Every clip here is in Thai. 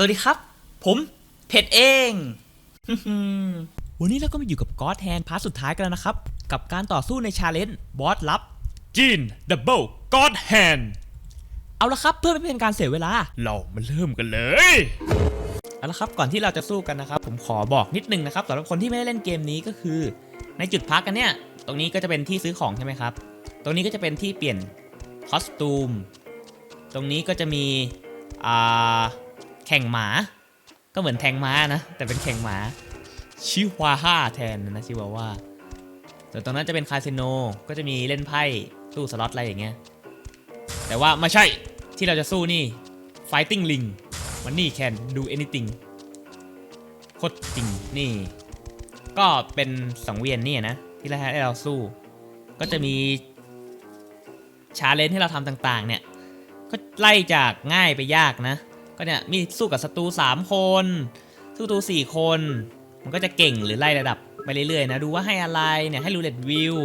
สวัสดีครับ ผมเพชรเอง วันนี้เราก็มาอยู่กับก๊อตแฮนพาร์ทสุดท้ายกันแล้วนะครับ กับการต่อสู้ในชาเลนจ์บอสลับจีนดับเบิลก๊อตแฮนเอาละครับเพื่อไม่เป็นการเสียเวลา เรามาเริ่มกันเลย เอาละครับก่อนที่เราจะสู้กันนะครับ ผมขอบอกนิดนึงนะครับสำหรับคนที่ไม่ได้เล่นเกมนี้ก็คือ ในจุดพักกันเนี่ย ตรงนี้ก็จะเป็นที่ซื้อของใช่ไหมครับ ตรงนี้ก็จะเป็นที่เปลี่ยนคอสตูม ตรงนี้ก็จะมีอ่า แข่งหมา ก็เหมือนแทงม้านะ แต่เป็นแข่งหมา ชิวาห้าแทนนะชิวาว่าส่วนตรงนั้นจะเป็นคาสิโนก็จะมีเล่นไพ่ตู้สล็อตอะไรอย่างเงี้ยแต่ว่าไม่ใช่ที่เราจะสู้นี่ fighting ling มันนี่ can do anything โคตรจริงนี่ ก็เป็นสังเวียนนี่นะ ที่เราให้เราสู้ ก็จะมีชาเลนจ์ให้เราทำต่างๆ เนี่ย ก็ไล่จากง่ายไปยากนะ ก็เนี่ยมีสู้กับศัตรู3 คน สู้ศัตรู4คน มันก็จะเก่งหรือไล่ระดับไปเรื่อยๆนะดูว่าให้อะไรเนี่ยให้รูเลตวิว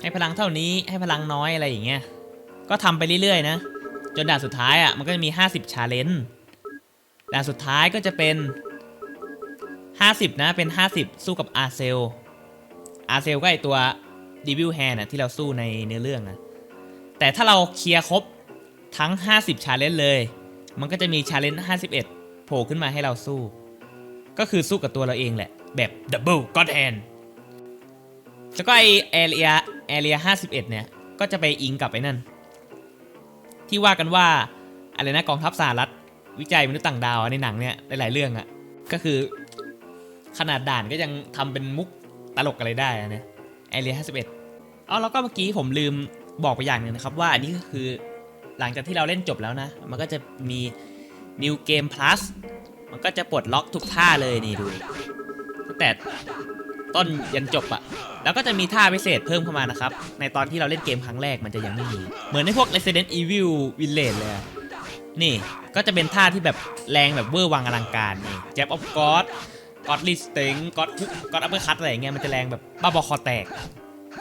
ให้พลังเท่านี้ให้พลังน้อยอะไรอย่างเงี้ยก็ทำไปเรื่อยๆนะ จนด่านสุดท้ายอะมันก็จะมี 50ชาเลนจ์ด่านสุดท้ายก็จะเป็น 50 นะเป็น 50 สู้กับอาเซลอาเซลก็ไอตัวดีวิลแฮนน่ะที่เราสู้ในเนื้อเรื่องนะแต่ถ้าเราเคลียร์ครบทั้ง 50ชาเลนจ์เลย มันก็จะมีชาเลนจ์51 โผล่ขึ้นมาให้เราสู้ ก็คือสู้กับตัวเราเองแหละ แบบดับเบิลก็แทนแล้วก็ไอเอเรียเอเรีย51 เนี่ย ก็จะไปอิงกลับไปนั่น ที่ว่ากันว่า อะไรนะกองทัพสหรัฐ วิจัยมนุษย์ต่างดาวในหนังเนี่ย หลายๆเรื่องอะก็คือขนาดด่านก็ยังทำเป็นมุกตลกอะไรได้นะเอเรีย51อ๋อแล้วก็เมื่อกี้ผมลืมบอกไปอย่างหนึ่งนะครับว่าอันนี้ก็คือ หลังจากที่เราเล่นจบแล้วนะ มันก็จะมี New Game Plus มันก็จะปลดล็อกทุกท่าเลยนี่ดูตั้งแต่ต้นยันจบอะแล้วก็จะมีท่าพิเศษเพิ่มเข้ามานะครับ ในตอนที่เราเล่นเกมครั้งแรกมันจะยังไม่มี เหมือนในพวก Resident Evil Village เลยนี่ก็จะเป็นท่าที่แบบแรงแบบเวอร์วังอลังการนี่ Jab of God Godly Sting God God Uppercut อร์คัตอะไรเงี้ยมันจะแรงแบบบ้าบอคอแตก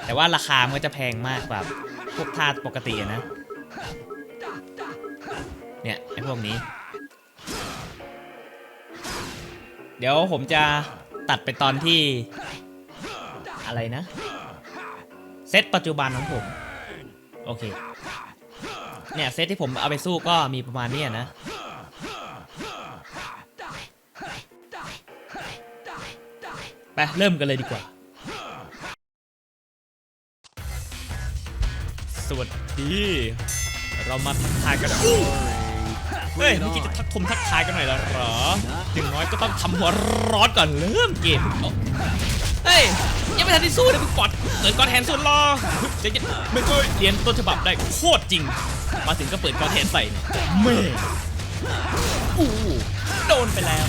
แต่ว่าราคามันจะแพงมากแบบพวกท่าปกตินะ เนี่ยไอพวกนี้ เดี๋ยวผมจะตัดไปตอนที่ อะไรนะ เซตปัจจุบันของผม โอเค เนี่ยเซตที่ผมเอาไปสู้ก็มีประมาณนี้นะไปเริ่มกันเลยดีกว่า สวัสดี เรามาทักทายกัน เฮ้ยไม่คิดจะทักทมทักทายกันหน่อยและเหรออย่างน้อยก็ต้องทำหัวร้อนก่อนเริ่มเกมเฮ้ยยังไม่ทันที่สู้เลยมึงปอดเปิดกอนแทนส่วนรอเดี๋ยวม่เคยเรียนต้นฉบับได้โคตรจริง มาถึงก็เปิดกอนแทนใส่เมย์อู้โดนไปแล้ว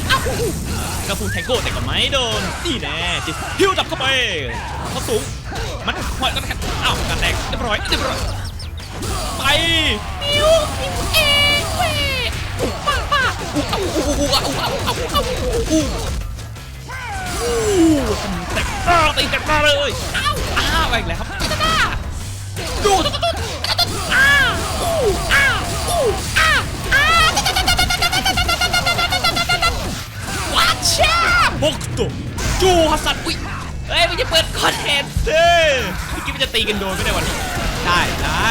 กระพุ้งแทงโก้แต่ก็ไม่โดนนี่แน่จิฮิวดับเข้าไปเขาสูงมันหอยกันแค่อ้าวกันแรงเรียบร้อยเรียบร้อยไปนิ้วเอ แต่ก็ตีกันมาเลยอ้าวอ้าวอีกแล้วดูตุ๊ดตุ๊ดอ้าวอ้าวอ้าวอ้าววัชชาบกตุจูฮัสซันอุ้ยเฮ้ยมันจะเปิดคอนเทนต์สิเมื่อกี้มันจะตีกันโดนไม่ได้วันนี้ได้ได้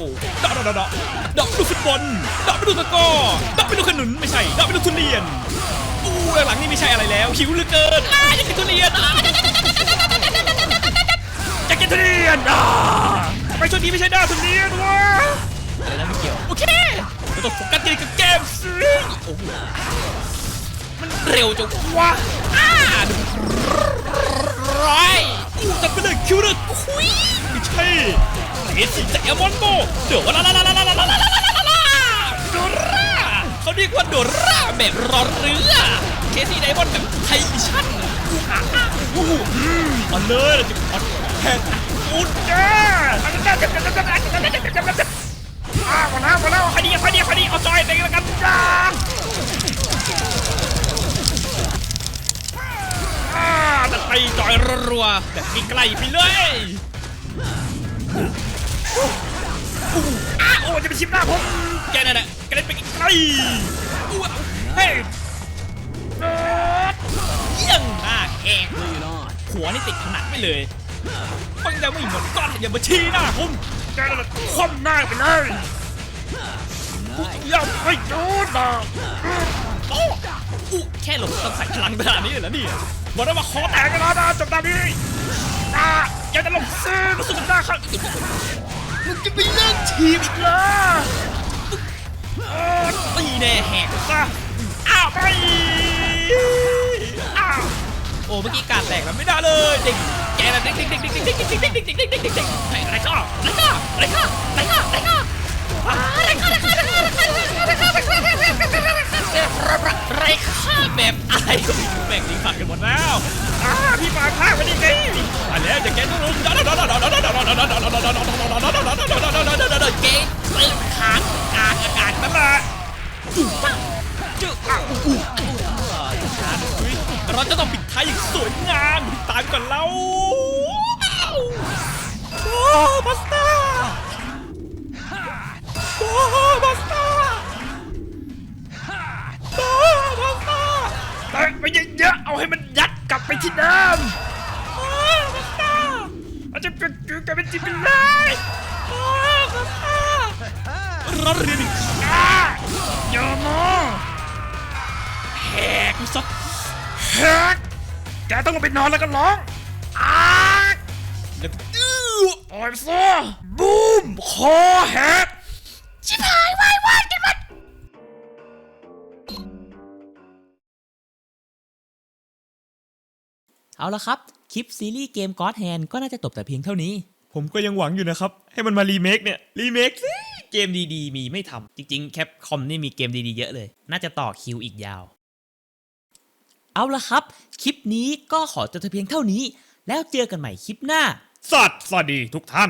ดอกดอกดอกดอกไปดูฟุตบอลดอกไปดูตะก้อดอกไปดูขนุนไม่ใช่ดอกไปดูทุเรียนอู้หลังๆนี่ไม่ใช่อะไรแล้วหิวเหลือเกินอ้าอยากกินทุเรียนอยากกินทุเรียนอ้าไมช่วงนี้ไม่ใช่หน้าทุเรียนวะอะไรนะไม่เกี่ยวโอเคเราต้องโฟกัสกันกับเกมสิโอ้โหมันเร็วจังวะอ้าดู โบเดี๋ยวลาลาลาลาลาลาลาลาลาลาลาโดราเขาเรียกว่าโดราแบบรอเรือเคซี่ไดมอนด์แบบไทชั่นอู้อะอะอู้อืมเอาเลยเราจะขอแทนอุดเด้ออ้าวมาแล้วมาแล้วคดีคดีคดีเอาจอยไปกันกันจ้าอ่าจะไปจอยรัวๆแบบใกล้ไปเลย อ้าโอ้จะไปชิมหน้าผมแกนั่นแหละกระเด็นไปไกลอู้เฮ้ยเยี่ยงหน้าแหกหัวนี่ติดผนังไปเลยมันยังไม่หมดก้อนอย่ามาชี้หน้าผมแกนั่นแหละคว่ำหน้าไปเลยอย่าไปโดนนะโอ้อู้แค่หลบต้องใส่พลังขนาดนี้เลยเหรอเนี่ยบอกได้ว่าคอแตกกันแล้วนะจบตานี้อ่าอย่าจะลงซื้อรู้สึกหน้าข้าง มึงจะไปเลิกทีมอีกเหรอตีแน่แหกซะอ้าวไปอ้าวโอ้เมื่อกี้การแตกแล้วไม่ได้เลยเด็กแกแบบเด็กเด็กเด็กเด็กเด็กเด็กเด็กเด็กเด็กเด็กเด็กเด็กเด็กเด็กอะไรก็อะไรก็อะไรก็อะไรก็อะไรก็ไรค่าแบบอะไรก็ไม่รู้แบ่ แบ่งทิ้งผักกันหมดแล้วอ่าพี่ปาข้าวันนี้ไงอันแล้วจะแกต้องรู้เกย์ตื่นขางกลางอากาศนั่นแหละจุ๊บจุ๊บอ้าวอู้เราจะต้องปิดท้ายอย่างสวยงามตามกันแล้วโอ้บัสต้าโอ้ ไปเยอะๆ เอาให้มันยัดกลับไปที่เดิมบ้าพาสต้าอาจจะเป็นจืดกลายเป็นจิบเป็นเลยบ้าพาสต้าร้อนเรียนอีกอย่ามองแหกกูสักแหกแกต้องลงไปนอนแล้วก็ร้องอ้าแล้วก็อื้ออ่อยซะบูมคอแหก เอาละครับ คลิปซีรีส์เกม God Hand ก็น่าจะจบแต่เพียงเท่านี้ ผมก็ยังหวังอยู่นะครับ ให้มันมารีเมคเนี่ย รีเมคสิเกมดีๆ มีไม่ทำจริงๆแคปคอมนี่มีเกมดีๆเยอะเลย น่าจะต่อคิวอีกยาว เอาละครับ คลิปนี้ก็ขอจบแต่เพียงเท่านี้ แล้วเจอกันใหม่คลิปหน้า สัตว์สวัสดีทุกท่าน